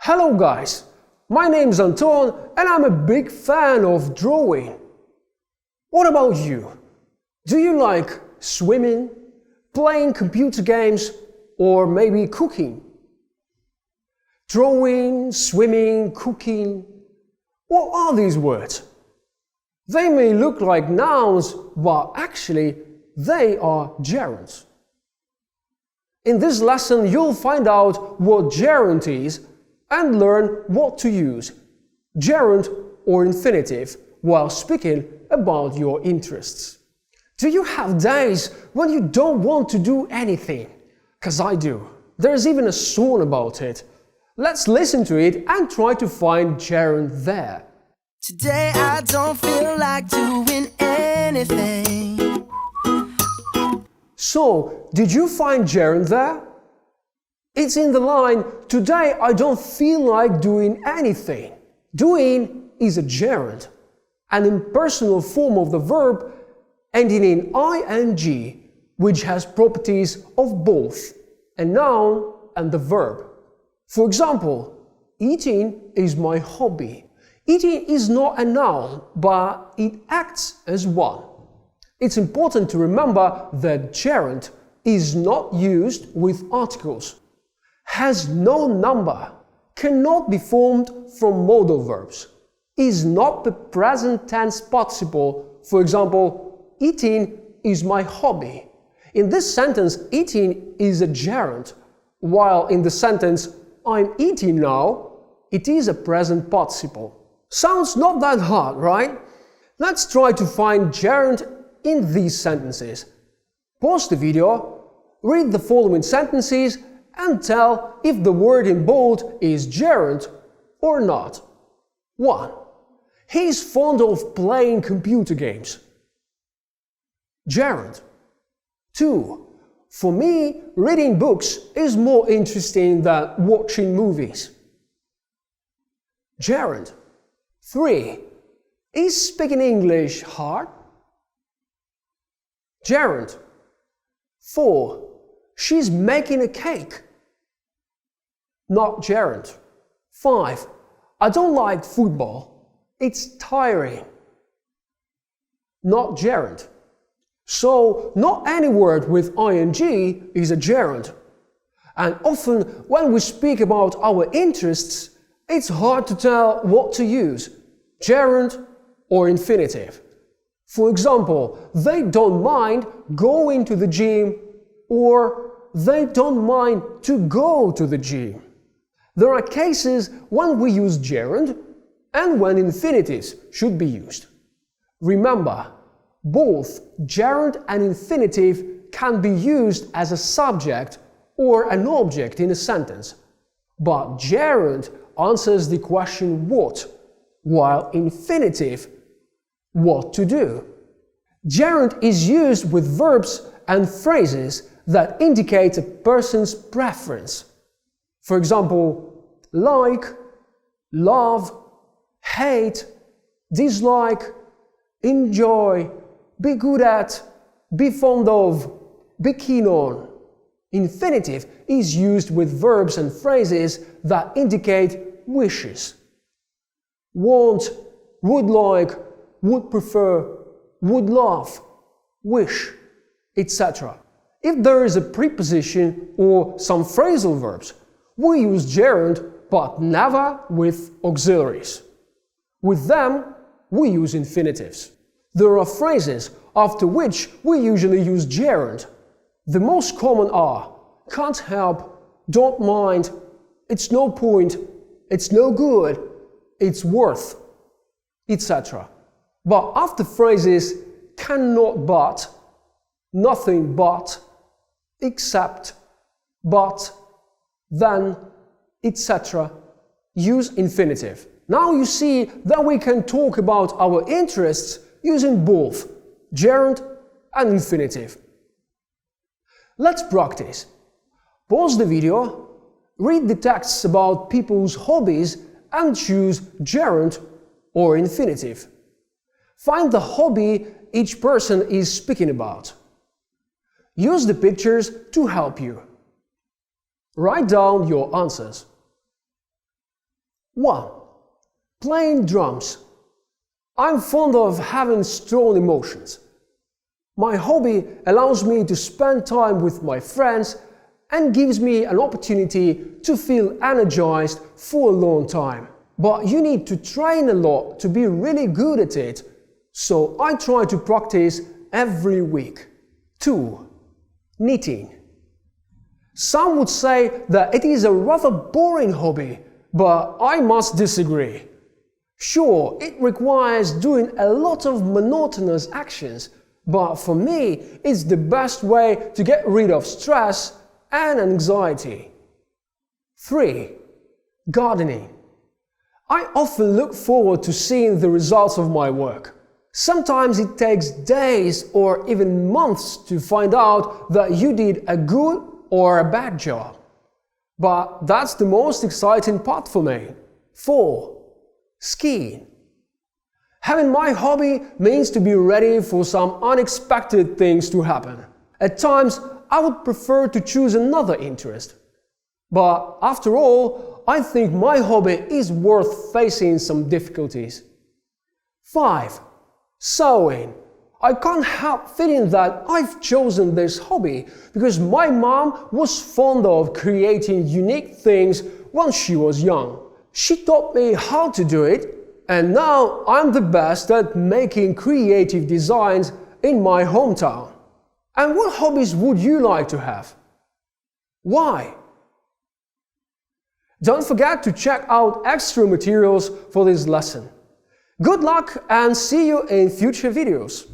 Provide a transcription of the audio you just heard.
Hello guys, my name's Anton and I'm a big fan of drawing. What about you? Do you like swimming, playing computer games, or maybe cooking? Drawing, swimming, cooking. What are these words? They may look like nouns, but actually they are gerunds. In this lesson, you'll find out what gerund is and learn what to use, gerund or infinitive, while speaking about your interests. Do you have days when you don't want to do anything? Because I do. There's even a song about it. Let's listen to it and try to find gerund there. Today I don't feel like doing anything. So, did you find gerund there? It's in the line, today I don't feel like doing anything. Doing is a gerund, an impersonal form of the verb ending in ing, which has properties of both a noun and the verb. For example, eating is my hobby. Eating is not a noun, but it acts as one. It's important to remember that gerund is not used with articles, has no number, cannot be formed from modal verbs, is not the present tense participle. For example, eating is my hobby. In this sentence, eating is a gerund, while in the sentence I'm eating now, it is a present participle. Sounds not that hard, right? Let's try to find gerund in these sentences. Pause the video, read the following sentences and tell if the word in bold is gerund or not. 1. He's fond of playing computer games. Gerund. 2. For me, reading books is more interesting than watching movies. Gerund. 3. Is speaking English hard? Gerund. 4. She's making a cake. Not gerund. 5. I don't like football. It's tiring. Not gerund. So, not any word with ing is a gerund. And often, when we speak about our interests, it's hard to tell what to use gerund or infinitive. For example, they don't mind going to the gym or they don't mind to go to the gym. There are cases when we use gerund and when infinitives should be used. Remember, both gerund and infinitive can be used as a subject or an object in a sentence, but gerund answers the question what, while infinitive what to do. Gerund is used with verbs and phrases that indicate a person's preference. For example, like, love, hate, dislike, enjoy, be good at, be fond of, be keen on. Infinitive is used with verbs and phrases that indicate wishes. Want, would like, would prefer, would love, wish, etc. If there is a preposition or some phrasal verbs, we use gerund but never with auxiliaries. With them, we use infinitives. There are phrases after which we usually use gerund. The most common are can't help, don't mind, it's no point, it's no good, it's worth, etc. But after phrases cannot but, nothing but, except, but, then, etc., use infinitive. Now you see that we can talk about our interests using both gerund and infinitive. Let's practice. Pause the video, read the texts about people's hobbies and choose gerund or infinitive. Find the hobby each person is speaking about. Use the pictures to help you. Write down your answers. 1. Playing drums. I'm fond of having strong emotions. My hobby allows me to spend time with my friends and gives me an opportunity to feel energized for a long time. But you need to train a lot to be really good at it, so I try to practice every week. 2. Knitting. Some would say that it is a rather boring hobby, but I must disagree. Sure, it requires doing a lot of monotonous actions, but for me, it's the best way to get rid of stress and anxiety. 3. Gardening. I often look forward to seeing the results of my work. Sometimes it takes days or even months to find out that you did a good or a bad job. But that's the most exciting part for me. 4. Skiing. Having my hobby means to be ready for some unexpected things to happen. At times, I would prefer to choose another interest. But after all, I think my hobby is worth facing some difficulties. 5. Sewing. I can't help feeling that I've chosen this hobby because my mom was fond of creating unique things when she was young. She taught me how to do it, and now I'm the best at making creative designs in my hometown. And what hobbies would you like to have? Why? Don't forget to check out extra materials for this lesson. Good luck and see you in future videos.